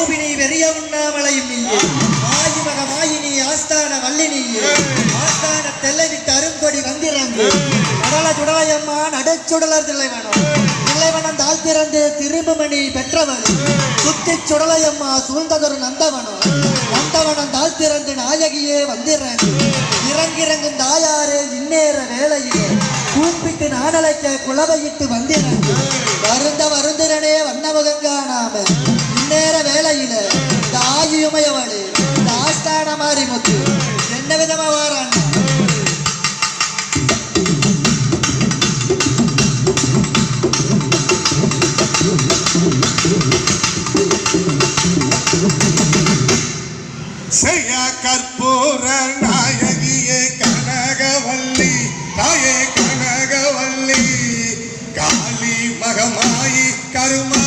ஆரூபிணி வெறிய உண்ணாமலையும் நீயே ஆயுமக மாயினி ஆஸ்தான வல்லினியே ஆஸ்தான தெல்லை விட்டு அருங்கொடி வந்திறங்கு. கடல சுடலையம்மா நடுச்சுடலர் தில்லைவனம் தில்லைவனம் தாழ் திறந்து திரும்புமணி பெற்றவள். சுத்தி சுடலையம்மா சூழ்ந்ததொரு நந்தவனம் நந்தவனம் தாழ் திறந்து நாயகியே வந்திறங்கு இறங்கிறங்கும் தாயாரே இந்நேர வேலையிலே கூப்பிட்டு நாடலைக்க குளவையிட்டு வந்திறங்கு வருந்த வருந்திரனே வண்ணமுகங்கா இல்ல தாயுமையவாடு தாஸ்தான மாறி முத்து. என்ன விதமா வாரான்? செய்யா கற்பூர நாயகியே கனகவல்லி தாயே கனகவல்லி. மகமாயி கருமா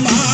my